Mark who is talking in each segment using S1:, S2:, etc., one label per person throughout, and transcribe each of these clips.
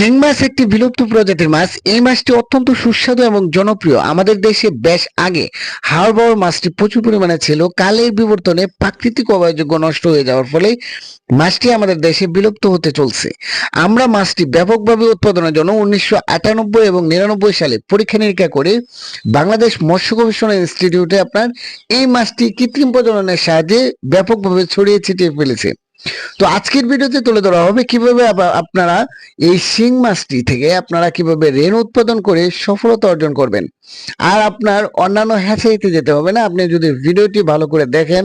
S1: শিং মাছ একটি বিলুপ্ত প্রজাতির মাছ। এই মাছটি অত্যন্ত সুস্বাদু এবং জনপ্রিয়। আমাদের দেশে বেশ আগে হাড় মাছটি প্রচুর পরিমাণে ছিল। কালের বিবর্তনে প্রাকৃতিক অবয়যোগ্য নষ্ট হয়ে যাওয়ার ফলে মাছটি আমাদের দেশে বিলুপ্ত হতে চলছে। আমরা মাছটি ব্যাপকভাবে উৎপাদনের জন্য উনিশশো আটানব্বই এবং নিরানব্বই সালে পরীক্ষা নিরীক্ষা করে বাংলাদেশ মৎস্য গবেষণা ইনস্টিটিউটে আপনার এই মাছটি কৃত্রিম প্রজননের সাহায্যে ব্যাপকভাবে ছড়িয়ে ছিটিয়ে ফেলেছে। তো আজকের ভিডিওতে তুলে ধরা হবে কীভাবে আপনারা এই শিং মাছটি থেকে আপনারা কীভাবে রেণ উৎপাদন করে সফলতা অর্জন করবেন। আর আপনার অন্যান্য হ্যাচারিতে যেতে হবে না, আপনি যদি ভিডিওটি ভালো করে দেখেন,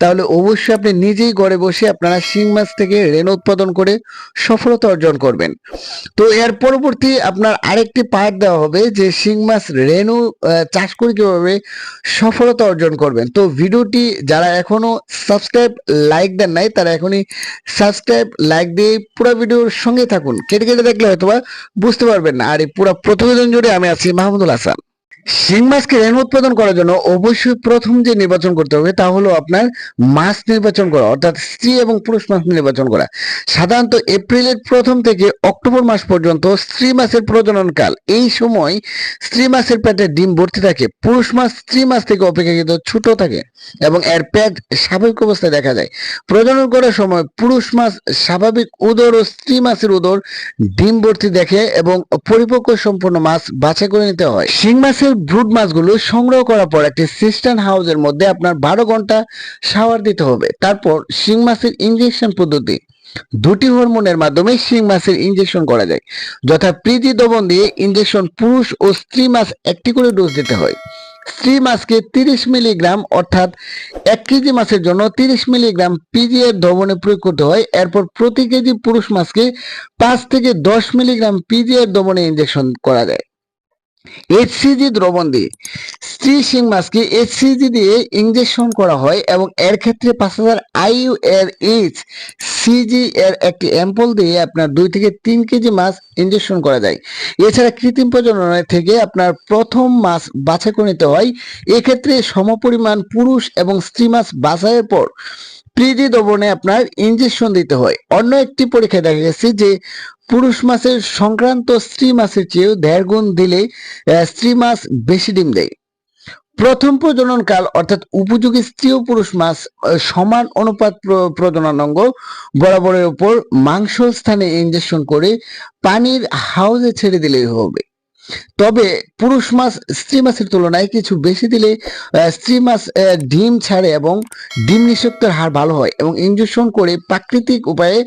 S1: তাহলে অবশ্যই আপনি নিজেই ঘরে বসে আপনারা শিং মাছ থেকে রেণ উৎপাদন করে সফলতা অর্জন করবেন। তো এর পরবর্তী আপনার আরেকটি পার্ট দেওয়া হবে যে শিং মাছ রেনু চাষ করে কীভাবে সফলতা অর্জন করবেন। তো ভিডিওটি যারা এখনও সাবস্ক্রাইব লাইক দেন নাই, তারা এখনই সাবস্ক্রাইব লাইক দিয়ে পুরো ভিডিওর সঙ্গে থাকুন। কেটে কেটে দেখলে হয়তোবা বুঝতে পারবেন না। আর এই পুরো প্রতিবেদন জুড়ে আমি আছি মাহমুদুল হাসান। শিং মাছকে উৎপাদন করার জন্য অবশ্যই প্রথম যে নির্বাচন করতে হবে তা হলো আপনার মাছ নির্বাচন করা, অর্থাৎ স্ত্রী এবং পুরুষ মাছ নির্বাচন করা। সাধারণত এপ্রিলের প্রথম থেকে অক্টোবর মাস পর্যন্ত স্ত্রী মাছের প্রজনন কাল এই সময় স্ত্রী মাছের পেটে ডিম ভর্তি থাকে, পুরুষ মাছ স্ত্রী মাছ থেকে অপেক্ষাকৃত ছোট থাকে এবং এর পেট স্বাভাবিক অবস্থায় দেখা যায়। প্রজনন করার সময় পুরুষ মাছ স্বাভাবিক উদর ও স্ত্রী মাছের উদর ডিম ভর্তি দেখে এবং পরিপক্ক সম্পূর্ণ মাছ বাছাই করে নিতে হয়। শিং মাছের ব্রুড মাছগুলো সংগ্রহ করার পর একটি সিস্টার্ন হাউসের মধ্যে আপনার বারো ঘণ্টা শাওয়ার দিতে হবে। তারপর শিং মাছের ইঞ্জেকশন পদ্ধতি। দুটি হরমোনের মাধ্যমে শিং মাছের ইঞ্জেকশন করা যায়। যথা প্রীতি দমন দিয়ে ইঞ্জেকশন পুরুষ ও স্ত্রী মাছ একটি করে ডোজ দিতে হয়। স্ত্রী মাছকে তিরিশ মিলিগ্রাম অর্থাৎ এক কেজি মাছের জন্য তিরিশ মিলিগ্রাম পিজি এর দ্রবণে প্রয়োগ করতে হয়। এরপর প্রতি কেজি পুরুষ মাছকে পাঁচ থেকে দশ মিলিগ্রাম পিজি এর দ্রবণে ইঞ্জেকশন করা যায়। এইচসিজি দ্রবণ দিয়ে স্ত্রী শিং মাছকে এইচসিজি দিয়ে ইঞ্জেকশন করা হয় এবং এর ক্ষেত্রে পাঁচ হাজার আইইউ এর এইচ সিজি এর একটি অ্যাম্পল দিয়ে আপনার দুই থেকে তিন কেজি মাছ ইঞ্জেকশন করা যায়। এছাড়া কৃত্রিম প্রজননের থেকে আপনার প্রথম মাছ বাছাই করে নিতে হয়। এক্ষেত্রে সমপরিমাণ পুরুষ এবং স্ত্রী মাছ বাছাইয়ের পর প্রিজি দ্রবণে আপনার ইঞ্জেকশন দিতে হয়। অন্য একটি পরীক্ষায় দেখা গেছে যে পুরুষ মাছের সংক্রান্ত স্ত্রী মাছের চেয়েও দেড় গুণ দিলে স্ত্রী মাছ বেশি ডিম দেয়। প্রথম প্রজনন কাল অর্থাৎ উপযোগী স্ত্রী ও পুরুষ মাছ সমান অনুপাত প্র- প্রজনন অঙ্গ বরাবরের উপর মাংস স্থানে ইঞ্জেকশন করে পানির হাউজে ছেড়ে দিলেই হবে। তবে পুরুষ মাছ, স্ত্রী মাছের তুলনায় কিছু বেশি দিলে স্ত্রী মাছ ডিম ছাড়ে এবং ডিম নিষেক্তের হার ভালো হয় এবং ইঞ্জেকশন করে প্রাকৃতিক উপায়ে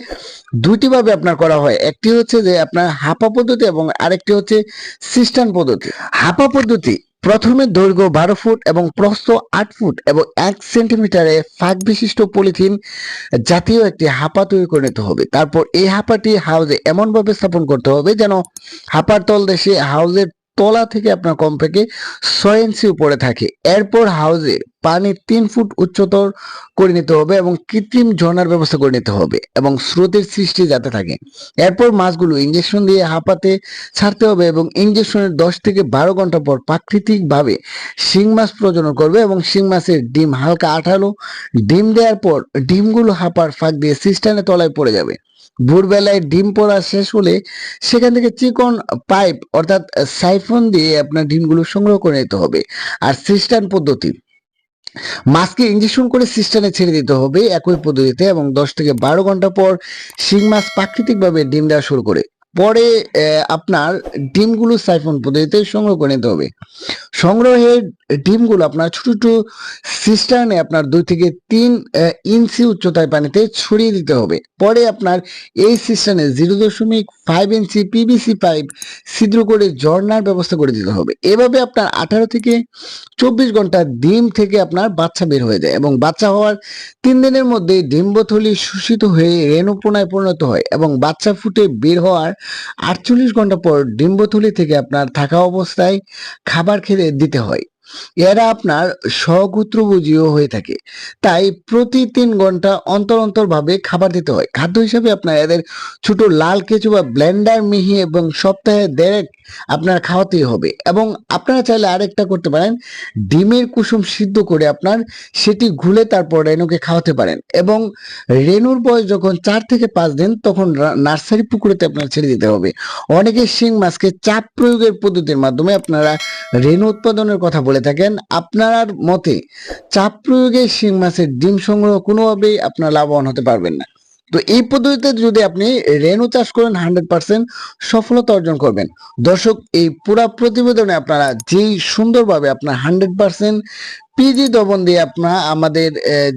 S1: দুইটি ভাবে আপনার করা হয়। একটি হচ্ছে যে আপনার হাঁপা পদ্ধতি এবং আরেকটি হচ্ছে সিস্টান পদ্ধতি। হাঁপা পদ্ধতি প্রথমে দৈর্ঘ্য বারো ফুট এবং প্রস্থ আট ফুট এবং এক সেন্টিমিটারে ফাঁক বিশিষ্ট পলিথিন জাতীয় একটি হাঁপা তৈরি করে নিতে হবে। তারপর এই হাঁপাটি হাউজে এমনভাবে স্থাপন করতে হবে যেন হাঁপার তল দেশে হাউজের তলা থেকে আপনার কমপক্ষে ছয় ইঞ্চি উপরে থাকে। এরপর হাউজে পানি তিন ফুট উচ্চতর করে নিতে হবে এবং কৃত্রিম ঝর্ণার ব্যবস্থা করে নিতে হবে এবং স্রোতের সৃষ্টি যাতে থাকে। এরপর মাছগুলো ইঞ্জেকশন দিয়ে হাঁপাতে ছাড়তে হবে এবং ইঞ্জেকশনের দশ থেকে বারো ঘণ্টা পর প্রাকৃতিকভাবে শিং মাছ প্রজনন করবে এবং শিং মাছের ডিম হালকা আঠালো ডিম দেওয়ার পর ডিমগুলো হাঁপার ফাঁক দিয়ে সিস্টানের তলায় পড়ে যাবে। ভোরবেলায় ডিম পড়া শেষ হলে সেখান থেকে চিকন পাইপ অর্থাৎ সাইফন দিয়ে আপনার ডিমগুলো সংগ্রহ করে নিতে হবে। আর সিস্টান পদ্ধতি, মাছকে ইঞ্জেকশন করে সিস্টানে ছেড়ে দিতে হবে একই পদ্ধতিতে এবং দশ থেকে বারো ঘণ্টা পর শিং মাছ প্রাকৃতিকভাবে ডিম দেওয়া শুরু করে। পরে আপনার ডিমগুলো সাইফন পদ্ধতিতে সংগ্রহ করে নিতে হবে। সংগ্রহের ডিমগুলো আপনার ছোট ছোট সিস্টার্নে আপনার দুই থেকে তিন ইঞ্চি উচ্চতায় পানিতে ছড়িয়ে দিতে হবে। পরে আপনার এই সিস্টার্নে জিরো দশমিক ফাইভ ইঞ্চি পিভিসি পাইপ ছিদ্র করে ঝর্নার ব্যবস্থা করে দিতে হবে। এভাবে আপনার আঠারো থেকে চব্বিশ ঘণ্টা ডিম থেকে আপনার বাচ্চা বের হয়ে যায় এবং বাচ্চা হওয়ার তিন দিনের মধ্যে ডিম্বথলি শোষিত হয়ে রেণুপোনায় পরিণত হয় এবং বাচ্চা ফুটে বের হওয়ার আটচল্লিশ ঘণ্টা পর ডিম্বথলি থেকে আপনার থাকা অবস্থায় খাবার খেতে দিতে হয়। এরা আপনার সগুত্রভোজীও হয়ে থাকে। তাই প্রতি তিন ঘণ্টা অন্তর অন্তর ভাবে খাবার দিতে হয়। খাদ্য হিসাবে আপনার এদের ছোট লাল কেঁচু বা ব্লেন্ডার মিহি এবং সপ্তাহে দেড়েক আপনার খাওয়াতেই হবে। এবং আপনারা চাইলে আরেকটা করতে পারেন, ডিমের কুসুম সিদ্ধ করে আপনার সেটি ঘুলে তারপর রেনুকে খাওয়াতে পারেন। এবং রেনুর বয়স যখন চার থেকে পাঁচ দিন, তখন নার্সারি পুকুরেতে আপনার ছেড়ে দিতে হবে। অনেকে শিং মাছকে চাপ প্রয়োগের পদ্ধতির মাধ্যমে আপনারা রেণু উৎপাদনের কথা বলে থাকেন, আপনার মতে চাপ প্রয়োগে শিং মাছের ডিম সংগ্রহ কোনোভাবেই আপনার লাভবান হতে পারবেন না। তো এই পদ্ধতিতে যদি আপনি রেনু চাষ করেন হান্ড্রেড পার্সেন্ট সফলতা অর্জন করবেন। দর্শক, এই পুরা প্রতিবেদনে আপনারা যেই সুন্দরভাবে আপনার হান্ড্রেড পার্সেন্ট পিজি দবন দিয়ে আপনার আমাদের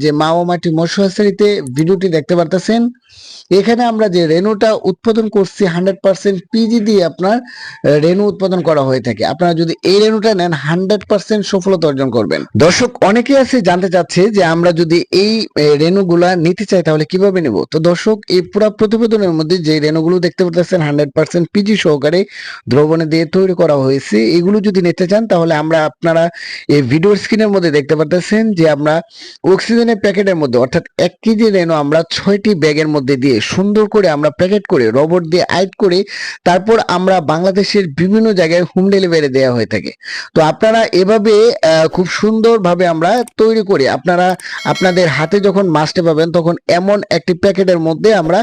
S1: যে মাওয়া মাটি মৎস্য ভিডিওটি দেখতে পারতেছেন এখানে আমরা যে রেনুটা উৎপাদন করছি হান্ড্রেড পার্সেন্ট পিজি দিয়ে আপনার রেনু উৎপাদন করা হয়ে থাকে। আপনারা যদি এই রেনুটা নেন হান্ড্রেড পার্সেন্ট সফলতা অর্জন করবেন। দর্শক অনেকে আছে জানতে চাচ্ছে যে আমরা যদি এই আহ, রেণুগুলা নিতে চাই তাহলে কীভাবে নেব? তো দর্শক এই পুরো প্রতিবেদনের মধ্যে যে রেণুগুলো দেখতে পাচ্ছেন হান্ড্রেড পার্সেন্ট পিজি সহকারে দ্রবণে দিয়ে তৈরি করা হয়েছে এগুলো যদি নিতে চান তাহলে আমরা আপনারা এই ভিডিওর স্ক্রিনের মধ্যে দেখতে পাচ্ছেন যে আমরা অক্সিজেনের প্যাকেটের মধ্যে, অর্থাৎ এক কেজি রেণু আমরা ছয়টি ব্যাগের মধ্যে দিয়ে সুন্দর করে আমরা প্যাকেট করে, রবট দিয়ে আইট করে, তারপর আমরা বাংলাদেশের বিভিন্ন জায়গায় হোম ডেলিভারি দেওয়া হয়ে থাকে। তো আপনারা এভাবে খুব সুন্দরভাবে আমরা তৈরি করে আপনারা, আপনাদের হাতে যখন মাছটা পাবেন, তখন এমন একটি প্যাকেটের মধ্যে আমরা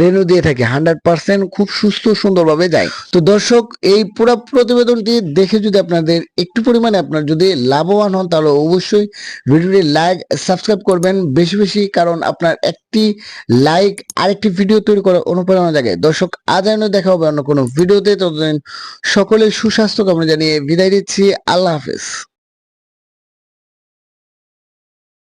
S1: রেনু দিয়ে থাকি। হান্ড্রেড পার্সেন্ট খুব সুস্থ, সুন্দরভাবে যায়। তো দর্শক, এই পুরো প্রতিবেদনটি দেখে যদি আপনাদের একটু পরিমাণে আপনার যদি লাভবান হন, তাহলে অবশ্যই ভিডিওটি লাইক সাবস্ক্রাইব করবেন। বেশি বেশি কারণ আপনার একটি লাইক আরেকটি ভিডিও তৈরি করার অনুপ্রেরণা জাগে দর্শক, আজ দেখা হবে অন্য কোনো ভিডিওতে ততদিন সকলের সুস্বাস্থ্য কামনা জানিয়ে বিদায় দিচ্ছি আল্লাহ হাফেজ।